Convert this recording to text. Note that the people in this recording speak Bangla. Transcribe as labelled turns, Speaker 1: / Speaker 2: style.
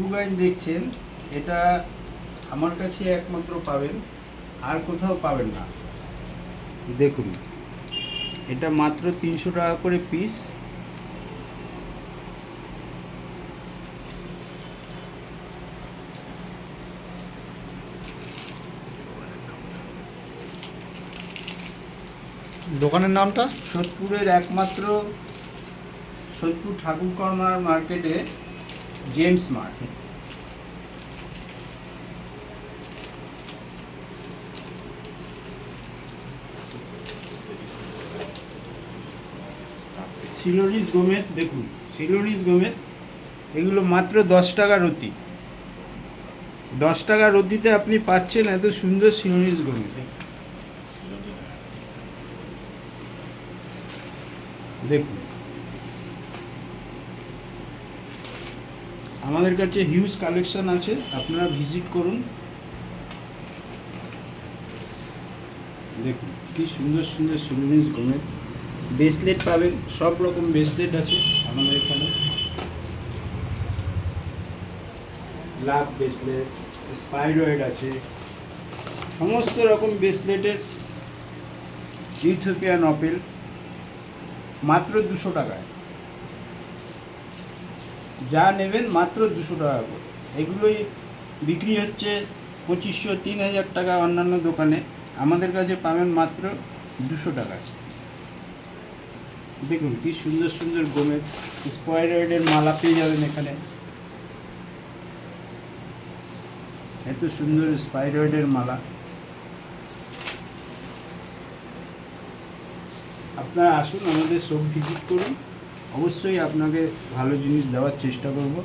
Speaker 1: ইবুগাইন দেখছেন এটা আমার কাছে একমাত্র পাবেন আর কোথাও পাবেন না। দেখুন এটা মাত্র তিনশো টাকা করে পিস
Speaker 2: দোকানের নামটা?
Speaker 1: সোদপুরের একমাত্র সোদপুর ঠাকুর কর্নার মার্কেটে জেমস মার্কেট সিলোনিস গোমেদ দেখুন, সিলোনিস গোমেদ এগুলো মাত্র দশ টাকা রতি। দশ টাকা রতিতে আপনি পাচ্ছেন এত সুন্দর সিলোনিস গোমেদ দেখুন আমাদের কাছে হিউজ কালেকশন আছে, আপনারা ভিজিট করুন। দেখুন, কি সুন্দর সুন্দর সিলোনিস গোমেদ ব্রেসলেট পাবেন, সব রকম ব্রেসলেট আছে আমাদের এখানে। লাভ ব্রেসলেট স্পাইরয়েড আছে, সমস্ত রকম ব্রেসলেটের ইথোপিয়ান অপেল মাত্র দুশো টাকায়। যা নেবেন মাত্র দুশো টাকা করে। এগুলোই বিক্রি হচ্ছে পঁচিশশো, তিন হাজার টাকা অন্যান্য দোকানে। আমাদের কাছে পাবেন মাত্র দুশো টাকায় দেখুন কি সুন্দর সুন্দর গোমের স্পয়রয়েডের মালা পেয়ে যাবেন এখানে। এত সুন্দর স্পাইরয়েডের মালা। আপনারা আসুন আমাদের সব ভিজিট করুন। অবশ্যই আপনাকে ভালো জিনিস দেওয়ার চেষ্টা করব।